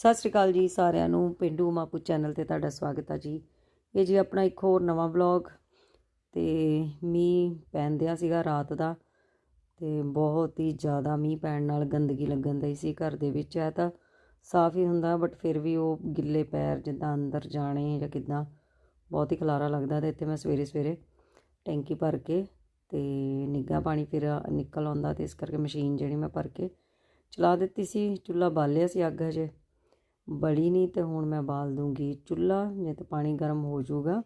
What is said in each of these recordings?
ਸਤਿ ਸ਼੍ਰੀ ਅਕਾਲ ਜੀ ਸਾਰਿਆਂ ਨੂੰ, ਪਿੰਡੂ ਮਾਪੂ ਚੈਨਲ ਤੇ ਤੁਹਾਡਾ ਸਵਾਗਤ ਹੈ ਜੀ। ਇਹ ਜੀ ਆਪਣਾ ਇੱਕ ਹੋਰ ਨਵਾਂ ਵਲੌਗ ਤੇ ਮੀਂਹ ਪੈਂਦਿਆ ਸੀਗਾ ਰਾਤ ਦਾ ਤੇ ਬਹੁਤ ਹੀ ਜ਼ਿਆਦਾ ਮੀਂਹ ਪੈਣ ਨਾਲ ਗੰਦਗੀ ਲੱਗਣ ਦਈ ਸੀ ਘਰ ਦੇ ਵਿੱਚ। ਹੈ ਤਾਂ ਸਾਫ਼ ਹੀ ਹੁੰਦਾ ਬਟ ਫਿਰ ਵੀ ਉਹ ਗਿੱਲੇ ਪੈਰ ਜਿੱਦਾਂ ਅੰਦਰ ਜਾਣੇ ਜਾਂ ਕਿੱਦਾਂ, ਬਹੁਤ ਹੀ ਖਲਾਰਾ ਲੱਗਦਾ ਤੇ ਇੱਥੇ ਮੈਂ ਸਵੇਰੇ ਸਵੇਰੇ ਟੈਂਕੀ ਭਰ ਕੇ ਤੇ ਨਿੱਘਾ ਪਾਣੀ ਫਿਰ ਨਿਕਲ ਆਉਂਦਾ ਤੇ ਇਸ ਕਰਕੇ ਮਸ਼ੀਨ ਜਿਹੜੀ ਮੈਂ ਭਰ ਕੇ ਚਲਾ ਦਿੱਤੀ ਸੀ, ਚੁੱਲ੍ਹਾ ਬਾਲਿਆ ਸੀ ਅੱਗ ਹਜੇ। ਬਲੀ ਨਹੀਂ ਤੇ ਹੁਣ ਮੈਂ ਬਾਲ ਦੂੰਗੀ ਚੁੱਲ੍ਹਾ ਜੇ ਤਾਂ ਪਾਣੀ ਗਰਮ ਹੋ ਜਾਊਗਾ।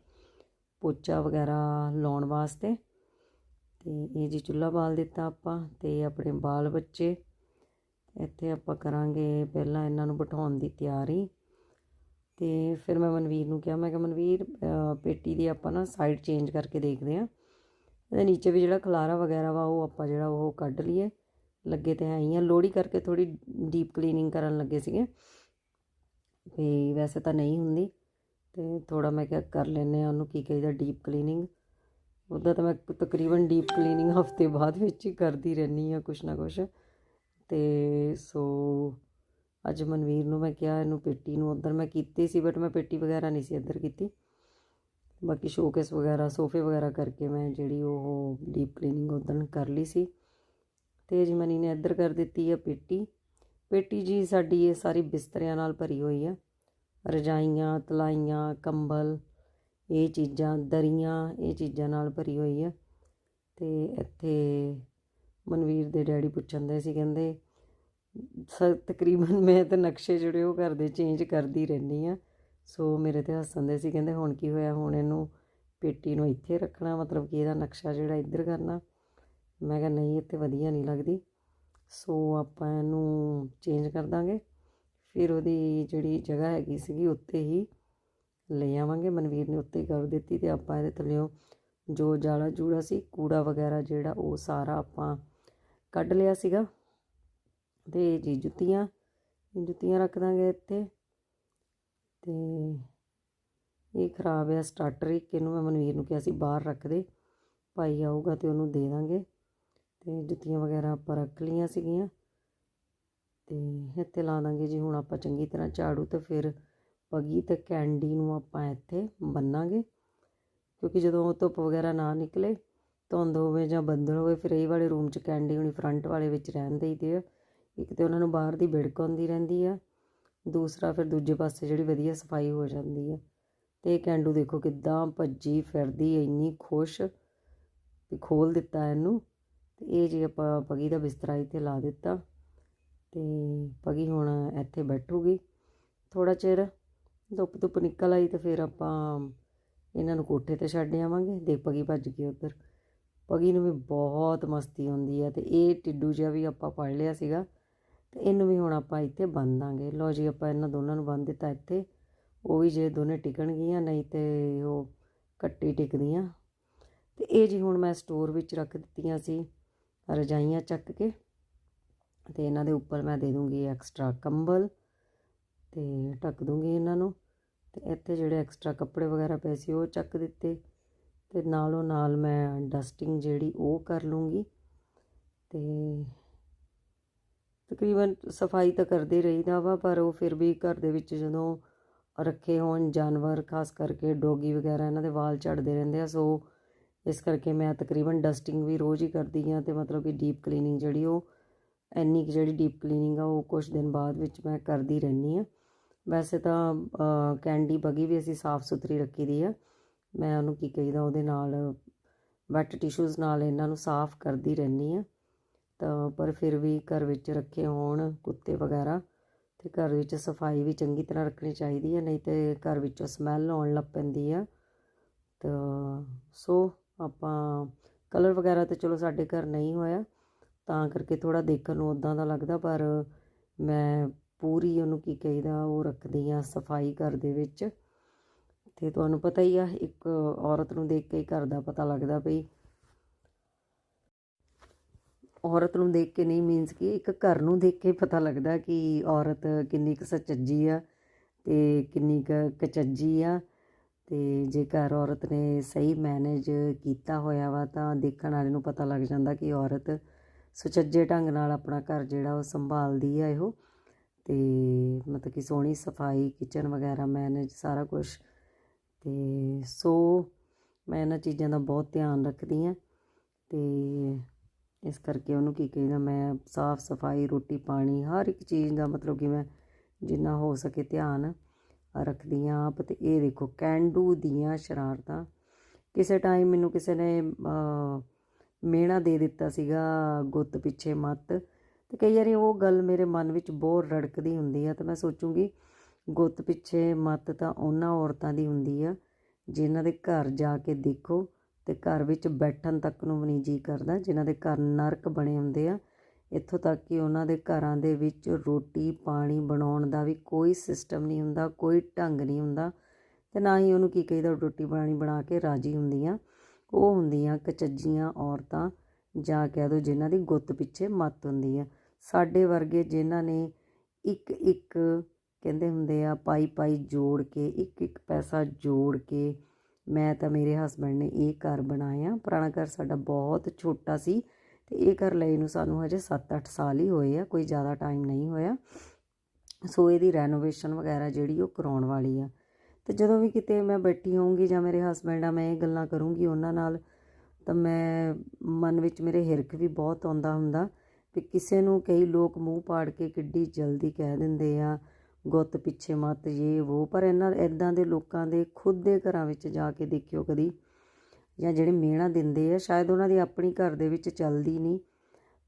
ਪੋਚਾ ਵਗੈਰਾ ਲਾਉਣ ਵਾਸਤੇ ਤੇ ਇਹ ਜੀ ਚੁੱਲ੍ਹਾ ਬਾਲ ਦਿੱਤਾ ਆਪਾਂ ਤੇ ਆਪਣੇ ਬਾਲ ਬੱਚੇ। ਇੱਥੇ ਆਪਾਂ ਕਰਾਂਗੇ ਪਹਿਲਾਂ ਇਹਨਾਂ ਨੂੰ ਬਿਠਾਉਣ ਦੀ ਤਿਆਰੀ ਤੇ ਫਿਰ ਮੈਂ ਮਨਵੀਰ ਨੂੰ ਕਿਹਾ, ਮੈਂ ਕਿਹਾ ਮਨਵੀਰ ਪੇਟੀ ਦੀ ਆਪਾਂ ਨਾ ਸਾਈਡ ਚੇਂਜ ਕਰਕੇ ਦੇਖਦੇ ਆਂ ਇਹਦੇ ਨੀਚੇ ਵੀ ਜਿਹੜਾ ਖਲਾਰਾ ਵਗੈਰਾ ਵਾ ਉਹ ਆਪਾਂ ਜਿਹੜਾ ਉਹ ਕੱਢ ਲਈਏ। ਲੱਗੇ ਤੇ ਆਈ ਆ। ਲੋੜੀ ਕਰਕੇ ਥੋੜੀ ਡੀਪ ਕਲੀਨਿੰਗ ਕਰਨ ਲੱਗੇ ਸੀਗੇ। ਵੀ ਵੈਸੇ ਤਾਂ ਨਹੀਂ ਹੁੰਦੀ ਤੇ ਥੋੜਾ ਮੈਂ ਕਿਹਾ ਕਰ ਲੈਨੇ ਆ ਉਹਨੂੰ ਕੀ ਕਹੀਦਾ ਡੀਪ ਕਲੀਨਿੰਗ ਉੱਦਾਂ ਤਾਂ ਮੈਂ ਤਕਰੀਬਨ ਡੀਪ ਕਲੀਨਿੰਗ ਹਫ਼ਤੇ ਬਾਅਦ ਵਿੱਚ ਹੀ ਕਰਦੀ ਰਹਿੰਦੀ ਆ ਕੁਛ ਨਾ ਕੁਛ। ਤੇ ਸੋ ਅੱਜ ਮਨਵੀਰ ਨੂੰ ਮੈਂ ਕਿਹਾ ਇਹਨੂੰ ਪੇਟੀ ਨੂੰ ਉਧਰ ਮੈਂ ਕੀਤੀ ਸੀ ਬਟ ਮੈਂ ਪੇਟੀ ਵਗੈਰਾ ਨਹੀਂ ਸੀ ਇੱਧਰ ਕੀਤੀ। ਬਾਕੀ ਸ਼ੋਕੇਸ ਵਗੈਰਾ, ਸੋਫੇ ਵਗੈਰਾ ਕਰਕੇ ਮੈਂ ਜਿਹੜੀ ਉਹ ਡੀਪ ਕਲੀਨਿੰਗ ਉਦੋਂ ਕਰ ਲਈ ਸੀ। ਤੇ ਜੀ ਮਨੀ ਨੇ ਇੱਧਰ ਕਰ ਦਿੱਤੀ ਆ ਪੇਟੀ। ਪੇਟੀ ਜੀ, ਸਾਡੀ ਇਹ ਸਾਰੀ ਬਿਸਤਰਿਆਂ ਨਾਲ ਭਰੀ ਹੋਈ ਆ। ਰਜਾਈਆਂ, ਤਲਾਈਆਂ, ਕੰਬਲ, ਇਹ ਚੀਜ਼ਾਂ, ਦਰੀਆਂ, ਇਹ ਚੀਜ਼ਾਂ ਨਾਲ ਭਰੀ ਹੋਈ ਆ। ਤੇ ਇੱਥੇ ਮਨਵੀਰ ਦੇ ਡੈਡੀ ਪੁੱਛਣ ਦੇ ਸੀ, ਕਹਿੰਦੇ ਸ- ਤਕਰੀਬਨ ਮੈਂ ਤਾਂ ਨਕਸ਼ੇ ਜਿਹੜੇ ਉਹ ਘਰ ਦੇ ਚੇਂਜ ਕਰਦੀ ਰਹਿੰਦੀ ਆ। ਸੋ ਮੇਰੇ ਤੇ ਹੱਸਣ ਦੇ ਸੀ, ਕਹਿੰਦੇ, ਹੁਣ ਕੀ ਹੋਇਆ? ਹੁਣ ਇਹਨੂੰ ਪੇਟੀ ਨੂੰ ਇੱਥੇ ਰੱਖਣਾ, ਮਤਲਬ ਕਿ ਇਹਦਾ ਨਕਸ਼ਾ ਜਿਹੜਾ ਇੱਧਰ ਕਰਨਾ। ਮੈਂ ਕਿਹਾ, ਨਹੀਂ ਇੱਥੇ ਵਧੀਆ ਨਹੀਂ ਲੱਗਦੀ। ਸੋ ਆਪਾਂ ਇਹਨੂੰ ਚੇਂਜ ਕਰ ਦਾਂਗੇ। ਫਿਰ ਉਹਦੀ ਜਿਹੜੀ ਜਗ੍ਹਾ ਹੈਗੀ ਸੀਗੀ ਉੱਤੇ ਹੀ ਲੈ ਆਵਾਂਗੇ। ਮਨਵੀਰ ਨੇ ਉੱਤੇ ਹੀ ਕਰ ਦਿੱਤੀ ਤੇ ਆਪਾਂ ਇਹਦੇ ਥੱਲੇੋਂ ਜੋ ਜਾਲਾ ਜੂੜਾ ਸੀ, ਕੂੜਾ ਵਗੈਰਾ ਜਿਹੜਾ ਉਹ ਸਾਰਾ ਆਪਾਂ ਕੱਢ ਲਿਆ ਸੀਗਾ। ਤੇ ਜੀ ਜੁੱਤੀਆਂ ਜੁੱਤੀਆਂ ਰੱਖ ਦਾਂਗੇ ਇੱਥੇ। ਤੇ ਇਹ ਖਰਾਬ ਹੈ ਸਟਾਰਟਰ ਇੱਕ ਇਹਨੂੰ ਮੈਂ ਮਨਵੀਰ ਨੂੰ ਕਿਹਾ ਸੀ ਬਾਹਰ ਰੱਖ ਦੇ। ਭਾਈ ਆਊਗਾ ਤੇ ਉਹਨੂੰ ਦੇ ਦਾਂਗੇ। ਤੇ ਜੁੱਤੀਆਂ ਵਗੈਰਾ ਆਪਾਂ ਰੱਖ ਲਈਆਂ ਸੀਗੀਆਂ। ਤੇ ਇੱਥੇ ਲਾ ਦਾਂਗੇ ਜੀ, ਹੁਣ ਆਪਾਂ ਚੰਗੀ ਤਰ੍ਹਾਂ ਝਾੜੂ ਤੇ ਫਿਰ ਪਗੀ ਤੇ ਕੈਂਡੀ ਨੂੰ ਆਪਾਂ ਇੱਥੇ ਬੰਨਾਂਗੇ। ਕਿਉਂਕਿ ਜਦੋਂ ਧੁੱਪ ਵਗੈਰਾ ਨਾ ਨਿਕਲੇ, ਧੁੰਦ ਹੋਵੇ ਜਾਂ ਬੱਦਲ ਹੋਵੇ, ਫਿਰ ਇਹ ਵਾਲੇ ਰੂਮ 'ਚ ਕੈਂਡੀ ਹੁਣੀ ਫਰੰਟ ਵਾਲੇ ਵਿੱਚ ਰਹਿਣ ਦੇਈਦੇ ਆ। ਇੱਕ ਤੇ ਉਹਨਾਂ ਨੂੰ ਬਾਹਰ ਦੀ ਬਿੜਕ ਆਉਂਦੀ ਰਹਿੰਦੀ ਆ, ਦੂਸਰਾ ਫਿਰ ਦੂਜੇ ਪਾਸੇ ਜਿਹੜੀ ਵਧੀਆ ਸਫ਼ਾਈ ਹੋ ਜਾਂਦੀ ਆ। ਤੇ ਇਹ ਕੈਂਡੂ ਦੇਖੋ ਕਿੱਦਾਂ ਭੱਜੀ ਫਿਰਦੀ ਇੰਨੀ ਖੁਸ਼ ਵੀ ਖੋਲ ਦਿੱਤਾ ਇਹਨੂੰ। ਤੇ ਇਹ ਜੀ ਆਪਾਂ ਪਗੀ ਦਾ ਬਿਸਤਰਾ ਇੱਥੇ ਲਾ ਦਿੱਤਾ ਤੇ ਪਗੀ ਹੁਣ ਇੱਥੇ ਬੈਠੂਗੀ। ਥੋੜਾ ਚਿਰ ਧੁੱਪ ਧੁੱਪ ਨਿਕਲ ਆਈ ਤੇ ਫਿਰ ਆਪਾਂ ਇਹਨਾਂ ਨੂੰ ਕੋਠੇ ਤੇ ਛੱਡ ਆਵਾਂਗੇ। ਦੇਖ ਪਗੀ ਭੱਜ ਗਈ ਉੱਧਰ। ਪਗੀ ਨੂੰ ਵੀ ਬਹੁਤ ਮਸਤੀ ਆਉਂਦੀ ਹੈ ਤੇ ਇਹ ਟਿੱਡੂ ਜਿਹਾ ਵੀ ਆਪਾਂ ਫੜ ਲਿਆ ਸੀਗਾ ਤੇ ਇਹਨੂੰ ਵੀ ਹੁਣ ਆਪਾਂ ਇੱਥੇ ਬੰਨ ਦਾਂਗੇ। ਲਓ ਜੀ, ਆਪਾਂ ਇਹਨਾਂ ਦੋਨਾਂ ਨੂੰ ਬੰਨ ਦਿੱਤਾ ਇੱਥੇ। ਉਹ ਵੀ ਜੇ ਦੋਨੇ ਟਿਕਣਗੀਆਂ ਨਹੀਂ ਤੇ ਉਹ ਕੱਟੀ ਟਿਕਦੀਆਂ। ਤੇ ਇਹ ਜੀ ਹੁਣ ਮੈਂ ਸਟੋਰ ਵਿੱਚ ਰੱਖ ਦਿੱਤੀਆਂ ਸੀ। ਰਜਾਈਆਂ ਚੱਕ ਕੇ ਤੇ ਇਹਨਾਂ ਦੇ ਉੱਪਰ ਮੈਂ ਦੇ ਦੂੰਗੀ ਐਕਸਟਰਾ ਕੰਬਲ ਤੇ ਢੱਕ ਦੂੰਗੀ ਇਹਨਾਂ ਨੂੰ ਤੇ ਇੱਥੇ ਜਿਹੜੇ ਐਕਸਟਰਾ ਕੱਪੜੇ ਵਗੈਰਾ ਪਏ ਸੀ ਉਹ ਚੱਕ ਦਿੱਤੇ ਤੇ ਨਾਲੋਂ ਨਾਲ ਮੈਂ ਡਸਟਿੰਗ ਜਿਹੜੀ ਉਹ ਕਰ ਲੂੰਗੀ ਤੇ ਤਕਰੀਬਨ ਸਫ਼ਾਈ ਤਾਂ ਕਰਦੇ ਰਹੀਦਾ ਵਾ, ਪਰ ਉਹ ਫਿਰ ਵੀ ਘਰ ਦੇ ਵਿੱਚ ਜਦੋਂ ਰੱਖੇ ਹੋਣ ਜਾਨਵਰ, ਖਾਸ ਕਰਕੇ ਡੋਗੀ ਵਗੈਰਾ ਇਹਨਾਂ ਦੇ ਵਾਲ ਝੜਦੇ ਰਹਿੰਦੇ ਆ, ਸੋ ਇਸ ਕਰਕੇ ਮੈਂ ਤਕਰੀਬਨ ਡਸਟਿੰਗ ਵੀ ਰੋਜ਼ ਹੀ ਕਰਦੀ ਹਾਂ ਤੇ ਮਤਲਬ ਕਿ ਡੀਪ ਕਲੀਨਿੰਗ ਜਿਹੜੀ ਉਹ, ਇੰਨੀ ਕੁ ਜਿਹੜੀ ਡੀਪ ਕਲੀਨਿੰਗ ਆ ਉਹ ਕੁਝ ਦਿਨ ਬਾਅਦ ਵਿੱਚ ਮੈਂ ਕਰਦੀ ਰਹਿੰਦੀ ਆ ਵੈਸੇ ਤਾਂ ਕੈਂਡੀ ਬਗੀ ਵੀ ਅਸੀਂ ਸਾਫ਼ ਸੁਥਰੀ ਰੱਖੀ ਦੀ ਆ। ਮੈਂ ਉਹਨੂੰ ਕੀ ਕਹੀਦਾ, ਉਹਦੇ ਨਾਲ ਵੈਟ ਟਿਸ਼ੂਜ਼ ਨਾਲ ਇਹਨਾਂ ਨੂੰ ਸਾਫ਼ ਕਰਦੀ ਰਹਿੰਦੀ ਆ ਤਾਂ ਪਰ ਫਿਰ ਵੀ ਘਰ ਵਿੱਚ ਰੱਖੇ ਹੋਣ ਕੁੱਤੇ ਵਗੈਰਾ ਤੇ ਘਰ ਵਿੱਚ ਸਫ਼ਾਈ ਵੀ ਚੰਗੀ ਤਰ੍ਹਾਂ ਰੱਖਣੀ ਚਾਹੀਦੀ ਹੈ ਨਹੀਂ ਤੇ ਘਰ ਵਿੱਚੋਂ ਸਮੈਲ ਆਉਣ ਲੱਗ ਪੈਂਦੀ ਆ। ਤਾਂ ਸੋ ਆਪਾਂ ਕਲਰ ਵਗੈਰਾ ਤੇ ਚਲੋ ਸਾਡੇ ਘਰ ਨਹੀਂ ਹੋਇਆ, ਤਾਂ ਕਰਕੇ ਥੋੜਾ ਦੇਖਣ ਨੂੰ ਉਦਾਂ ਦਾ ਲੱਗਦਾ, ਪਰ ਮੈਂ ਪੂਰੀ ਉਹਨੂੰ ਕੀ ਕਹੀਦਾ, ਉਹ ਰੱਖਦੀ ਆ ਸਫ਼ਾਈ ਘਰ ਦੇ ਵਿੱਚ। ਤੇ ਤੁਹਾਨੂੰ ਪਤਾ ਹੀ ਆ, ਇੱਕ ਔਰਤ ਨੂੰ ਦੇਖ ਕੇ ਹੀ ਘਰ ਦਾ ਪਤਾ ਲੱਗਦਾ ਭਈ ਔਰਤ ਨੂੰ ਦੇਖ ਕੇ ਨਹੀਂ ਮੀਨਸ ਕਿ ਇੱਕ ਘਰ ਨੂੰ ਦੇਖ ਕੇ ਪਤਾ ਲੱਗਦਾ ਕਿ ਔਰਤ ਕਿੰਨੀ ਕੁ ਸੱਚੀ ਆ ਤੇ ਕਿੰਨੀ ਕੁ ਕਚੱਜੀ ਆ। ਅਤੇ ਜੇਕਰ ਔਰਤ ਨੇ ਸਹੀ ਮੈਨੇਜ ਕੀਤਾ ਹੋਇਆ ਵਾ, ਤਾਂ ਦੇਖਣ ਵਾਲੇ ਨੂੰ ਪਤਾ ਲੱਗ ਜਾਂਦਾ ਕਿ ਔਰਤ ਸੁਚੱਜੇ ਢੰਗ ਨਾਲ ਆਪਣਾ ਘਰ ਜਿਹੜਾ ਉਹ ਸੰਭਾਲਦੀ ਆ ਇਹੋ। ਅਤੇ ਮਤਲਬ ਕਿ ਸੋਹਣੀ ਸਫ਼ਾਈ ਕਿਚਨ ਵਗੈਰਾ ਮੈਨੇਜ ਸਾਰਾ ਕੁਝ ਅਤੇ ਸੋ ਮੈਂ ਇਹਨਾਂ ਚੀਜ਼ਾਂ ਦਾ ਬਹੁਤ ਧਿਆਨ ਰੱਖਦੀ ਹਾਂ। ਅਤੇ ਇਸ ਕਰਕੇ ਉਹਨੂੰ ਕੀ ਕਹੀਦਾ, ਮੈਂ ਸਾਫ਼ ਸਫ਼ਾਈ, ਰੋਟੀ ਪਾਣੀ, ਹਰ ਇੱਕ ਚੀਜ਼ ਦਾ ਮਤਲਬ ਕਿ ਮੈਂ ਜਿੰਨਾ ਹੋ ਸਕੇ ਧਿਆਨ ਰੱਖਦੀ ਹਾਂ ਆਪ ਤੇ ਇਹ ਦੇਖੋ, ਕੈਂਡੂ ਦੀਆਂ ਸ਼ਰਾਰਤਾਂ। ਕਿਸੇ ਟਾਈਮ ਮੈਨੂੰ ਕਿਸੇ ਨੇ ਮੇਣਾ ਦੇ ਦਿੱਤਾ ਸੀਗਾ ਗੁੱਤ ਪਿੱਛੇ ਮੱਤ, ਤੇ ਕਈ ਵਾਰੀ ਉਹ ਗੱਲ ਮੇਰੇ ਮਨ ਵਿੱਚ ਬਹੁਤ ਰੜਕਦੀ ਹੁੰਦੀ ਆ, ਤੇ ਮੈਂ ਸੋਚੂੰਗੀ ਗੁੱਤ ਪਿੱਛੇ ਮੱਤ ਤਾਂ ਉਹਨਾਂ ਔਰਤਾਂ ਦੀ ਹੁੰਦੀ ਆ, ਜਿਨ੍ਹਾਂ ਦੇ ਘਰ ਜਾ ਕੇ ਦੇਖੋ ਤੇ ਘਰ ਵਿੱਚ ਬੈਠਣ ਤੱਕ ਨੂੰ ਵੀ ਨਹੀਂ ਜੀ ਕਰਦਾ, ਜਿਨ੍ਹਾਂ ਦੇ ਘਰ ਨਰਕ ਬਣੇ ਹੁੰਦੇ ਆ ਇੱਥੋਂ ਤੱਕ ਕਿ ਉਹਨਾਂ ਦੇ ਘਰਾਂ ਦੇ ਵਿੱਚ ਰੋਟੀ, ਪਾਣੀ ਬਣਾਉਣ ਦਾ ਵੀ ਕੋਈ ਸਿਸਟਮ ਨਹੀਂ ਹੁੰਦਾ, ਕੋਈ ਢੰਗ ਨਹੀਂ ਹੁੰਦਾ ਤੇ ਨਾ ਹੀ ਉਹਨੂੰ ਕੀ ਕਹੀਦਾ, ਰੋਟੀ ਪਾਣੀ ਬਣਾ ਕੇ ਰਾਜੀ ਹੁੰਦੀਆਂ। ਉਹ ਹੁੰਦੀਆਂ ਕਚੱਜੀਆਂ ਔਰਤਾਂ ਜਾਂ ਕਹਿ ਦੋ ਜਿਨ੍ਹਾਂ ਦੀ ਗੁੱਤ ਪਿੱਛੇ ਮੱਤ ਹੁੰਦੀ ਆ। ਸਾਡੇ ਵਰਗੇ ਜਿਨ੍ਹਾਂ ਨੇ ਇੱਕ ਇੱਕ ਕਹਿੰਦੇ ਹੁੰਦੇ ਆ, ਪਾਈ ਪਾਈ ਜੋੜ ਕੇ, ਇੱਕ ਇੱਕ ਪੈਸਾ ਜੋੜ ਕੇ ਮੈਂ ਤਾਂ ਮੇਰੇ ਹਸਬੰਡ ਨੇ ਇਹ ਘਰ ਬਣਾਇਆ। ਪੁਰਾਣਾ ਘਰ ਸਾਡਾ ਬਹੁਤ ਛੋਟਾ ਸੀ। ਤੇ ਇਹ ਘਰ ਲਈ ਨੂੰ ਸਾਨੂੰ ਹਜੇ 7-8 ਸਾਲ ਹੀ ਹੋਏ ਆ, ਕੋਈ ਜ਼ਿਆਦਾ ਟਾਈਮ ਨਹੀਂ ਹੋਇਆ। ਸੋ ਇਹਦੀ ਰੈਨੋਵੇਸ਼ਨ ਵਗੈਰਾ ਜਿਹੜੀ ਉਹ ਕਰਾਉਣ ਵਾਲੀ ਆ। ਤੇ ਜਦੋਂ ਵੀ ਕਿਤੇ ਮੈਂ ਬੈਠੀ ਹੋਊਂਗੀ ਜਾਂ ਮੇਰੇ ਹਸਬੰਡ ਆ, ਮੈਂ ਇਹ ਗੱਲਾਂ ਕਰੂੰਗੀ ਉਹਨਾਂ ਨਾਲ, ਤਾਂ ਮੈਂ ਮਨ ਵਿੱਚ ਮੇਰੇ ਹਿਰਖ ਵੀ ਬਹੁਤ ਆਉਂਦਾ ਹੁੰਦਾ ਵੀ ਕਿਸੇ ਨੂੰ ਕਈ ਲੋਕ ਮੂੰਹ ਪਾੜ ਕੇ ਕਿੱਡੀ ਜਲਦੀ ਕਹਿ ਦਿੰਦੇ ਆ, ਗੁੱਤ ਪਿੱਛੇ ਮਤ ਇਹ ਉਹ ਪਰ ਇਹਨਾਂ ਇਦਾਂ ਦੇ ਲੋਕਾਂ ਦੇ ਖੁਦ ਦੇ ਘਰਾਂ ਵਿੱਚ ਜਾ ਕੇ ਦੇਖਿਓ ਕਦੀ ਜਾਂ ਜਿਹੜੇ ਮਿਹਣਾ ਦਿੰਦੇ ਆ, ਸ਼ਾਇਦ ਉਹਨਾਂ ਦੀ ਆਪਣੀ ਘਰ ਦੇ ਵਿੱਚ ਚੱਲਦੀ ਨਹੀਂ।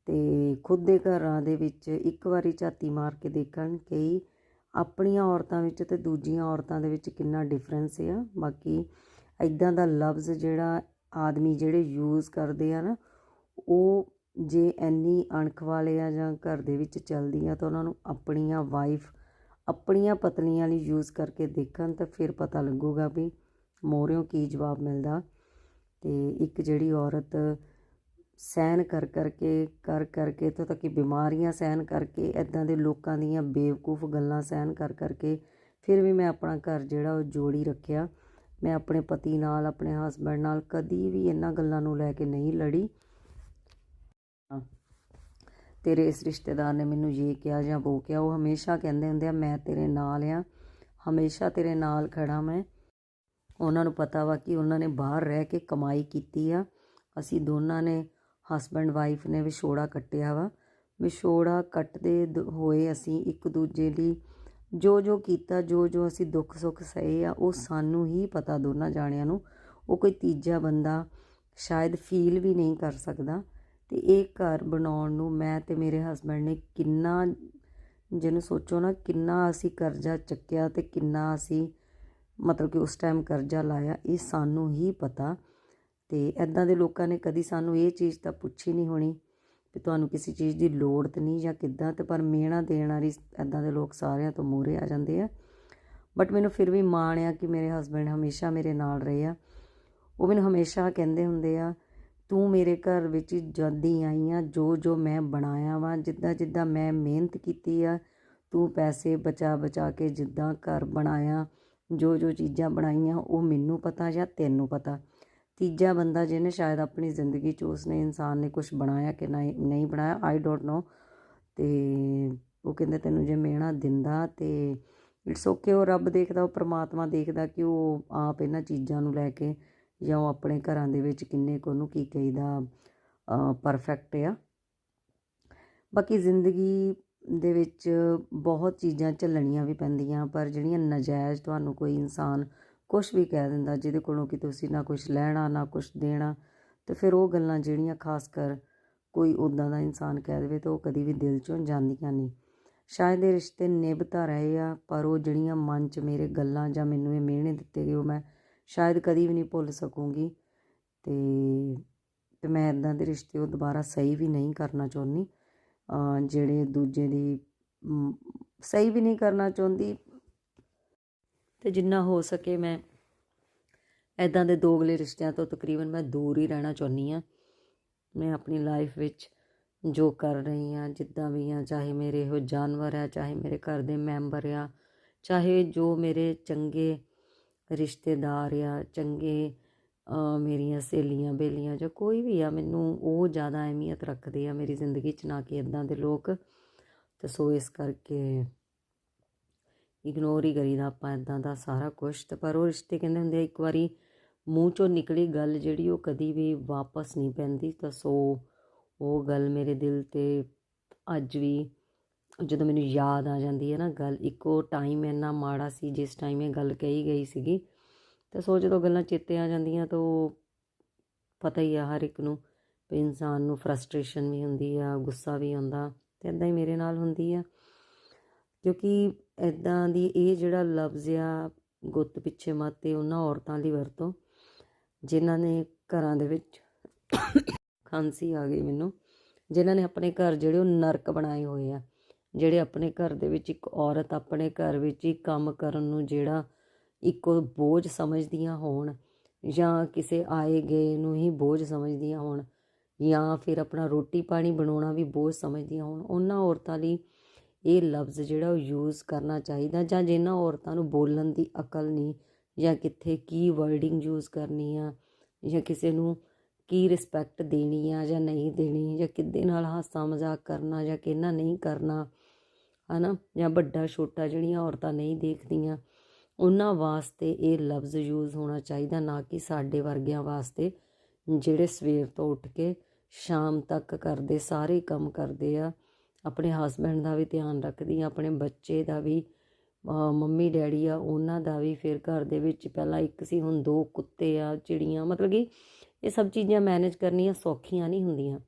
ਤੇ ਖੁਦ ਦੇ ਘਰਾਂ ਦੇ ਵਿੱਚ ਇੱਕ ਵਾਰੀ ਝਾਤੀ ਮਾਰ ਕੇ ਦੇਖਣ ਕਈ ਆਪਣੀਆਂ ਔਰਤਾਂ ਵਿੱਚ ਤੇ ਦੂਜੀਆਂ ਔਰਤਾਂ ਦੇ ਵਿੱਚ ਕਿੰਨਾ ਡਿਫਰੈਂਸ ਆ। ਬਾਕੀ ਇਦਾਂ ਦਾ ਲਫ਼ਜ਼ ਜਿਹੜਾ ਆਦਮੀ ਜਿਹੜੇ ਯੂਜ਼ ਕਰਦੇ ਆ ਨਾ, ਉਹ ਜੇ ਐਨੀ ਅਣਖ ਵਾਲੇ ਆ ਜਾਂ ਘਰ ਦੇ ਵਿੱਚ ਚੱਲਦੀ ਆ, ਤਾਂ ਉਹਨਾਂ ਨੂੰ ਆਪਣੀਆਂ ਵਾਈਫ ਆਪਣੀਆਂ ਪਤਨੀਆਂ ਲਈ ਯੂਜ਼ ਕਰਕੇ ਦੇਖਣ ਤਾਂ ਫਿਰ ਪਤਾ ਲੱਗੂਗਾ ਵੀ ਮੋਹਰਿਓਂ ਕੀ ਜਵਾਬ ਮਿਲਦਾ। ਤੇ ਇੱਕ ਜਿਹੜੀ ਔਰਤ ਸਹਿਨ ਕਰ ਕਰਕੇ ਕਰ ਕਰਕੇ, ਇੱਥੋਂ ਤੱਕ ਕਿ ਬਿਮਾਰੀਆਂ ਸਹਿਨ ਕਰਕੇ ਇਦਾਂ ਦੇ ਲੋਕਾਂ ਦੀਆਂ ਬੇਵਕੂਫ ਗੱਲਾਂ ਸਹਿਨ ਕਰ ਕਰਕੇ ਫਿਰ ਵੀ ਮੈਂ ਆਪਣਾ ਘਰ ਜਿਹੜਾ ਉਹ ਜੋੜੀ ਰੱਖਿਆ। ਮੈਂ ਆਪਣੇ ਪਤੀ ਨਾਲ, ਆਪਣੇ ਹਸਬੰਡ ਨਾਲ ਕਦੀ ਵੀ ਇਹਨਾਂ ਗੱਲਾਂ ਨੂੰ ਲੈ ਕੇ ਨਹੀਂ ਲੜੀ। ਤੇਰੇ ਇਸ ਰਿਸ਼ਤੇਦਾਰ ਨੇ ਮੈਨੂੰ ਇਹ ਕਿਹਾ ਜਾਂ ਉਹ ਕਿਹਾ, ਉਹ ਹਮੇਸ਼ਾ ਕਹਿੰਦੇ ਹੁੰਦੇ ਆ, ਮੈਂ ਤੇਰੇ ਨਾਲ ਆ। ਹਮੇਸ਼ਾ ਤੇਰੇ ਨਾਲ ਖੜਾ ਮੈਂ। ਉਹਨਾਂ ਨੂੰ ਪਤਾ ਵਾ ਕਿ ਉਹਨਾਂ ਨੇ ਬਾਹਰ ਰਹਿ ਕੇ ਕਮਾਈ ਕੀਤੀ ਆ। ਅਸੀਂ ਦੋਨਾਂ ਨੇ ਹਸਬੰਡ ਵਾਈਫ ਨੇ ਵਿਛੋੜਾ ਕੱਟਿਆ ਵਾ। ਵਿਛੋੜਾ ਕੱਟਦੇ ਦ- ਹੋਏ ਅਸੀਂ ਇੱਕ ਦੂਜੇ ਲਈ ਜੋ ਜੋ ਕੀਤਾ, ਜੋ ਜੋ ਅਸੀਂ ਦੁੱਖ ਸੁੱਖ ਸਹੇ ਆ, ਉਹ ਸਾਨੂੰ ਹੀ ਪਤਾ ਦੋਨਾਂ ਜਾਣਿਆਂ ਨੂੰ। ਉਹ ਕੋਈ ਤੀਜਾ ਬੰਦਾ ਸ਼ਾਇਦ ਫੀਲ ਵੀ ਨਹੀਂ ਕਰ ਸਕਦਾ। ਤੇ ਇਹ ਘਰ ਬਣਾਉਣ ਨੂੰ ਮੈਂ ਤੇ ਮੇਰੇ ਹਸਬੰਡ ਨੇ ਕਿੰਨਾ, ਜਿਹਨੂੰ ਸੋਚੋ ਨਾ, ਕਿੰਨਾ ਅਸੀਂ ਕਰਜ਼ਾ ਚੱਕਿਆ ਤੇ ਕਿੰਨਾ ਅਸੀਂ ਮਤਲਬ ਕਿ ਉਸ ਟਾਈਮ ਕਰਜ਼ਾ ਲਾਇਆ, ਇਹ ਸਾਨੂੰ ਹੀ ਪਤਾ। ਤੇ ਐਦਾਂ ਦੇ ਲੋਕਾਂ ਨੇ ਕਦੀ ਸਾਨੂੰ ਇਹ ਚੀਜ਼ ਤਾਂ ਪੁੱਛੀ ਨਹੀਂ ਹੋਣੀ ਕਿ ਤੁਹਾਨੂੰ ਕਿਸੇ ਚੀਜ਼ ਦੀ ਲੋੜ ਤੇ ਨਹੀਂ ਜਾਂ ਕਿੱਦਾਂ ਤੇ, ਪਰ ਮਿਹਣਾ ਦੇਣ ਵਾਲੀ ਐਦਾਂ ਦੇ ਲੋਕ ਸਾਰਿਆਂ ਤੋਂ ਮੂਹਰੇ ਆ ਜਾਂਦੇ ਆ। ਬਟ ਮੈਨੂੰ ਫਿਰ ਵੀ ਮਾਣ ਆ ਕਿ ਮੇਰੇ ਹਸਬੰਡ ਹਮੇਸ਼ਾ ਮੇਰੇ ਨਾਲ ਰਹੇ ਆ। ਉਹ ਮੈਨੂੰ ਹਮੇਸ਼ਾ ਕਹਿੰਦੇ ਹੁੰਦੇ ਆ, ਤੂੰ ਮੇਰੇ ਘਰ ਵਿੱਚ ਜਦ ਦੀ ਆਈ ਆ ਜੋ ਜੋ ਮੈਂ ਬਣਾਇਆ ਵਾ, ਜਿੱਦਾਂ ਜਿੱਦਾਂ ਮੈਂ ਮਿਹਨਤ ਕੀਤੀ ਆ, ਤੂੰ ਪੈਸੇ ਬਚਾ ਬਚਾ ਕੇ ਜਿੱਦਾਂ ਘਰ ਬਣਾਇਆ ਜੋ ਜੋ ਚੀਜ਼ਾਂ ਬਣਾਈਆਂ, ਉਹ ਮੈਨੂੰ ਪਤਾ ਜਾਂ ਤੈਨੂੰ ਪਤਾ। ਤੀਜਾ ਬੰਦਾ ਜਿਹਨੇ ਸ਼ਾਇਦ ਆਪਣੀ ਜ਼ਿੰਦਗੀ 'ਚ ਉਸਨੇ ਇਨਸਾਨ ਨੇ ਕੁਝ ਬਣਾਇਆ ਕਿ ਨਹੀਂ ਨਹੀਂ ਬਣਾਇਆ ਆਈ ਡੋਂਟ ਨੋ ਤੇ ਉਹ ਕਹਿੰਦੇ, ਤੈਨੂੰ ਜੇ ਮਿਹਣਾ ਦਿੰਦਾ ਤੇ ਇਟਸ ਓਕੇ ਉਹ ਰੱਬ ਦੇਖਦਾ, ਉਹ ਪ੍ਰਮਾਤਮਾ ਦੇਖਦਾ ਕਿ ਉਹ ਆਪ ਇਹਨਾਂ ਚੀਜ਼ਾਂ ਨੂੰ ਲੈ ਕੇ ਜਾਂ ਉਹ ਆਪਣੇ ਘਰਾਂ ਦੇ ਵਿੱਚ ਕਿੰਨੇ ਕੁ ਉਹਨੂੰ ਕੀ ਕਹੀਦਾ ਪਰਫੈਕਟ ਆ। ਬਾਕੀ ਜ਼ਿੰਦਗੀ ਦੇ ਵਿੱਚ ਬਹੁਤ ਚੀਜ਼ਾਂ ਝੱਲਣੀਆਂ ਵੀ ਪੈਂਦੀਆਂ, ਪਰ ਜਿਹੜੀਆਂ ਨਾਜਾਇਜ਼ ਤੁਹਾਨੂੰ ਕੋਈ ਇਨਸਾਨ ਕੁਛ ਵੀ ਕਹਿ ਦਿੰਦਾ, ਜਿਹਦੇ ਕੋਲੋਂ ਕਿ ਤੁਸੀਂ ਨਾ ਕੁਛ ਲੈਣਾ, ਨਾ ਕੁਛ ਦੇਣਾ, ਤੇ ਫਿਰ ਉਹ ਗੱਲਾਂ ਜਿਹੜੀਆਂ ਖਾਸ ਕਰ ਕੋਈ ਉੱਦਾਂ ਦਾ ਇਨਸਾਨ ਕਹਿ ਦੇਵੇ ਤਾਂ ਉਹ ਕਦੀ ਵੀ ਦਿਲ ਚੋਂ ਜਾਂਦੀਆਂ ਨਹੀਂ। ਸ਼ਾਇਦ ਇਹ ਰਿਸ਼ਤੇ ਨਿਭਤਾ ਰਹੇ ਆ, ਪਰ ਉਹ ਜਿਹੜੀਆਂ ਮਨ 'ਚ ਮੇਰੇ ਗੱਲਾਂ ਜਾਂ ਮੈਨੂੰ ਇਹ ਮਿਹਣੇ ਦਿੱਤੇ ਗਏ, ਉਹ ਮੈਂ ਸ਼ਾਇਦ ਕਦੀ ਵੀ ਨਹੀਂ ਭੁੱਲ ਸਕੂੰਗੀ, ਤੇ ਤੇ ਮੈਂ ਇਦਾਂ ਦੇ ਰਿਸ਼ਤੇ ਉਹ ਦੁਬਾਰਾ ਸਹੀ ਵੀ ਨਹੀਂ ਕਰਨਾ ਚਾਹੁੰਦੀ। ਜਿਹੜੇ ਦੂਜੇ ਦੀ ਸਹੀ ਵੀ ਨਹੀਂ ਕਰਨਾ ਚਾਹੁੰਦੀ। ਤੇ ਜਿੰਨਾ ਹੋ ਸਕੇ ਮੈਂ ਇਦਾਂ ਦੇ ਦੋਗਲੇ ਰਿਸ਼ਤਿਆਂ ਤੋਂ ਤਕਰੀਬਨ ਮੈਂ ਦੂਰ ਹੀ ਰਹਿਣਾ ਚਾਹੁੰਦੀ ਆ ਮੈਂ ਆਪਣੀ ਲਾਈਫ ਵਿੱਚ ਜੋ ਕਰ ਰਹੀ ਆ ਜਿੱਦਾਂ ਵੀ ਆ ਚਾਹੇ ਮੇਰੇ ਇਹੋ ਜਾਨਵਰ ਆ, ਚਾਹੇ ਮੇਰੇ ਘਰ ਦੇ ਮੈਂਬਰ ਆ, ਚਾਹੇ ਜੋ ਮੇਰੇ ਚੰਗੇ ਰਿਸ਼ਤੇਦਾਰ ਆ, ਚੰਗੇ ਮੇਰੀਆਂ ਸਹੇਲੀਆਂ, ਬੇਲੀਆਂ ਜਾਂ ਕੋਈ ਵੀ ਆ, ਮੈਨੂੰ ਉਹ ਜ਼ਿਆਦਾ ਅਹਿਮੀਅਤ ਰੱਖਦੇ ਆ ਮੇਰੀ ਜ਼ਿੰਦਗੀ 'ਚ, ਨਾ ਕਿ ਇਦਾਂ ਦੇ ਲੋਕ। ਤੇ ਸੋ ਇਸ ਕਰਕੇ ਇਗਨੋਰ ਹੀ ਕਰੀਦਾ ਆਪਾਂ ਇਦਾਂ ਦਾ ਸਾਰਾ ਕੁਝ ਤੇ ਪਰ ਉਹ ਰਿਸ਼ਤੇ ਕਹਿੰਦੇ ਹੁੰਦੇ ਆ, ਇੱਕ ਵਾਰੀ ਮੂੰਹ ਚੋਂ ਨਿਕਲੀ ਗੱਲ ਜਿਹੜੀ ਉਹ ਕਦੀ ਵੀ ਵਾਪਸ ਨਹੀਂ ਪੈਂਦੀ। ਤਾਂ ਸੋ ਉਹ ਗੱਲ ਮੇਰੇ ਦਿਲ ਤੇ ਅੱਜ ਵੀ ਜਦੋਂ ਮੈਨੂੰ ਯਾਦ ਆ ਜਾਂਦੀ ਹੈ ਨਾ ਗੱਲ, ਇੱਕੋ ਟਾਈਮ ਇੰਨਾ ਮਾੜਾ ਸੀ, ਜਿਸ ਟਾਈਮ ਇਹ ਗੱਲ ਕਹੀ ਗਈ ਸੀਗੀ ਤੇ ਸੋ ਜਦੋਂ ਗੱਲਾਂ ਚੇਤੇ ਆ ਜਾਂਦੀਆਂ ਤਾਂ ਉਹ ਪਤਾ ਹੀ ਆ ਹਰ ਇੱਕ ਨੂੰ ਵੀ ਇਨਸਾਨ ਨੂੰ ਫਰਸਟ੍ਰੇਸ਼ਨ ਵੀ ਹੁੰਦੀ ਆ, ਗੁੱਸਾ ਵੀ ਆਉਂਦਾ ਤੇ ਇਦਾਂ ਹੀ ਮੇਰੇ ਨਾਲ ਹੁੰਦੀ ਆ। ਕਿਉਂਕਿ ਇਦਾਂ ਦੀ ਇਹ ਜਿਹੜਾ ਲਫ਼ਜ਼ ਆ, ਗੁੱਤ ਪਿੱਛੇ ਮੱਤੇ ਉਹਨਾਂ ਔਰਤਾਂ ਦੀ ਵਰਤੋਂ, ਜਿਨ੍ਹਾਂ ਨੇ ਘਰਾਂ ਦੇ ਵਿੱਚ ਖਾਂਸੀ ਆ ਗਈ ਮੈਨੂੰ, ਜਿਨ੍ਹਾਂ ਨੇ ਆਪਣੇ ਘਰ ਜਿਹੜੇ ਉਹ ਨਰਕ ਬਣਾਏ ਹੋਏ ਆ, ਜਿਹੜੇ ਆਪਣੇ ਘਰ ਦੇ ਵਿੱਚ ਇੱਕ ਔਰਤ ਆਪਣੇ ਘਰ ਵਿੱਚ ਹੀ ਕੰਮ ਕਰਨ ਨੂੰ ਜਿਹੜਾ ਇੱਕੋ ਬੋਝ ਸਮਝਦੀਆਂ ਹੋਣ ਜਾਂ ਕਿਸੇ ਆਏ ਗਏ ਨੂੰ ਹੀ ਬੋਝ ਸਮਝਦੀਆਂ ਹੋਣ ਜਾਂ ਫਿਰ ਆਪਣਾ ਰੋਟੀ ਪਾਣੀ ਬਣਾਉਣਾ ਵੀ ਬੋਝ ਸਮਝਦੀਆਂ ਹੋਣ, ਉਹਨਾਂ ਔਰਤਾਂ ਲਈ ਇਹ ਲਫ਼ਜ਼ ਜਿਹੜਾ ਉਹ ਯੂਜ਼ ਕਰਨਾ ਚਾਹੀਦਾ ਜਾਂ ਜਿਨ੍ਹਾਂ ਔਰਤਾਂ ਨੂੰ ਬੋਲਣ ਦੀ ਅਕਲ ਨਹੀਂ ਜਾਂ ਕਿੱਥੇ ਕੀ ਵਰਡਿੰਗ ਯੂਜ਼ ਕਰਨੀ ਆ ਜਾਂ ਕਿਸੇ ਨੂੰ ਕੀ ਰਿਸਪੈਕਟ ਦੇਣੀ ਆ ਜਾਂ ਨਹੀਂ ਦੇਣੀ ਜਾਂ ਕਿੱਦੇ ਨਾਲ ਹਾਸਾ ਮਜ਼ਾਕ ਕਰਨਾ ਜਾਂ ਕਿਹਨਾਂ ਨਹੀਂ ਕਰਨਾ, ਹਨਾ? ਜਾਂ ਵੱਡਾ ਛੋਟਾ ਜਿਹੜੀਆਂ ਔਰਤਾਂ ਨਹੀਂ ਦੇਖਦੀਆਂ ਉਹਨਾਂ ਵਾਸਤੇ ਇਹ ਲਫ਼ਜ਼ ਯੂਜ਼ ਹੋਣਾ ਚਾਹੀਦਾ ਨਾ ਕਿ ਸਾਡੇ ਵਰਗਿਆਂ ਵਾਸਤੇ, ਜਿਹੜੇ ਸਵੇਰ ਤੋਂ ਉੱਠ ਕੇ ਸ਼ਾਮ ਤੱਕ ਕਰਦੇ, ਸਾਰੇ ਕੰਮ ਕਰਦੇ ਆ, ਆਪਣੇ ਹਸਬੰਡ ਦਾ ਵੀ ਧਿਆਨ ਰੱਖਦੀ ਆ, ਆਪਣੇ ਬੱਚੇ ਦਾ ਵੀ ਮੰਮੀ, ਡੈਡੀ ਆ, ਉਹਨਾਂ ਦਾ ਵੀ ਫਿਰ ਘਰ ਦੇ ਵਿੱਚ ਪਹਿਲਾਂ ਇੱਕ ਸੀ, ਹੁਣ ਦੋ ਕੁੱਤੇ ਆ, ਚਿੜੀਆਂ, ਮਤਲਬ ਕਿ ਇਹ ਸਭ ਚੀਜ਼ਾਂ ਮੈਨੇਜ ਕਰਨੀਆਂ ਸੌਖੀਆਂ ਨਹੀਂ ਹੁੰਦੀਆਂ।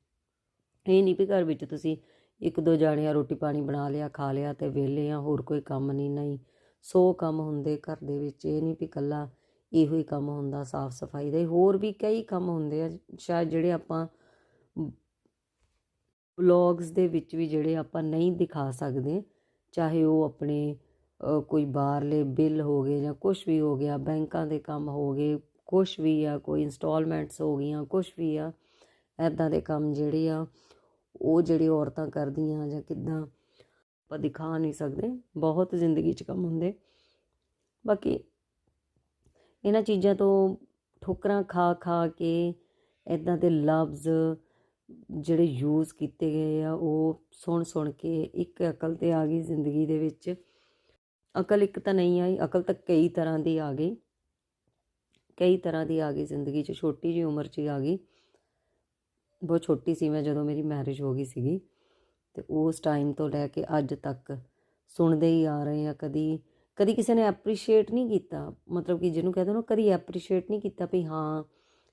ਇਹ ਨਹੀਂ ਵੀ ਘਰ ਵਿੱਚ ਤੁਸੀਂ ਇੱਕ ਦੋ ਜਾਣਿਆਂ ਰੋਟੀ ਪਾਣੀ ਬਣਾ ਲਿਆ, ਖਾ ਲਿਆ ਤੇ ਵਿਹਲੇ ਆ, ਹੋਰ ਕੋਈ ਕੰਮ ਨਹੀਂ ਨਹੀਂ। ਸੌ ਕੰਮ ਹੁੰਦੇ ਘਰ ਦੇ ਵਿੱਚ ਇਹ ਨਹੀਂ ਵੀ ਇਕੱਲਾ ਇਹੋ ਹੀ ਕੰਮ ਹੁੰਦਾ ਸਾਫ਼ ਸਫ਼ਾਈ ਦਾ। ਹੀ, ਹੋਰ ਵੀ ਕਈ ਕੰਮ ਹੁੰਦੇ ਆ ਸ਼ਾਇਦ ਜਿਹੜੇ ਆਪਾਂ ਵਲੌਗਸ ਦੇ ਵਿੱਚ ਵੀ ਜਿਹੜੇ ਆਪਾਂ ਨਹੀਂ ਦਿਖਾ ਸਕਦੇ ਚਾਹੇ ਉਹ ਆਪਣੇ ਕੋਈ ਬਾਹਰਲੇ ਬਿੱਲ ਹੋ ਗਏ ਜਾਂ ਕੁਝ ਵੀ ਹੋ ਗਿਆ ਬੈਂਕਾਂ ਦੇ ਕੰਮ ਹੋ ਗਏ ਕੁਝ ਵੀ ਆ ਕੋਈ ਇਨਸਟਾਲਮੈਂਟਸ ਹੋ ਗਈਆਂ ਕੁਝ ਵੀ ਆ ਐਦਾਂ ਦੇ ਕੰਮ ਜਿਹੜੇ ਆ ਉਹ ਜਿਹੜੇ ਔਰਤਾਂ ਕਰਦੀਆਂ ਜਾਂ ਕਿੱਦਾਂ ਆਪਾਂ ਦਿਖਾ ਨਹੀਂ ਸਕਦੇ, ਬਹੁਤ ਜ਼ਿੰਦਗੀ 'ਚ ਕੰਮ ਹੁੰਦੇ। ਬਾਕੀ ਇਹਨਾਂ ਚੀਜ਼ਾਂ ਤੋਂ ਠੋਕਰਾਂ ਖਾ ਖਾ ਕੇ ਇਦਾਂ ਦੇ ਲਫ਼ਜ਼ ਜਿਹੜੇ ਯੂਜ਼ ਕੀਤੇ ਗਏ ਆ, ਉਹ ਸੁਣ ਸੁਣ ਕੇ ਇੱਕ ਅਕਲ ਤੇ ਆ ਗਈ ਜ਼ਿੰਦਗੀ ਦੇ ਵਿੱਚ। ਅਕਲ ਇੱਕ ਤਾਂ ਨਹੀਂ ਆਈ, ਅਕਲ ਤਾਂ ਕਈ ਤਰ੍ਹਾਂ ਦੀ ਆ ਗਈ। ਕਈ ਤਰ੍ਹਾਂ ਦੀ ਆ ਗਈ ਜ਼ਿੰਦਗੀ 'ਚ, ਛੋਟੀ ਜਿਹੀ ਉਮਰ 'ਚ ਹੀ ਆ ਗਈ। ਬਹੁਤ ਛੋਟੀ ਸੀ ਮੈਂ ਜਦੋਂ ਮੇਰੀ ਮੈਰਿਜ ਹੋ ਗਈ ਸੀਗੀ। ਤੇ ਉਸ ਟਾਈਮ ਤੋਂ ਲੈ ਕੇ ਅੱਜ ਤੱਕ ਸੁਣਦੇ ਹੀ ਆ ਰਹੇ ਆ, ਕਦੀ ਕਦੀ ਕਿਸੇ ਨੇ ਐਪਰੀਸ਼ੀਏਟ ਨਹੀਂ ਕੀਤਾ। ਮਤਲਬ ਕਿ ਜਿਹਨੂੰ ਕਹਿੰਦੇ ਨਾ ਕਦੀ ਐਪਰੀਸ਼ੀਏਟ ਨਹੀਂ ਕੀਤਾ ਵੀ ਹਾਂ,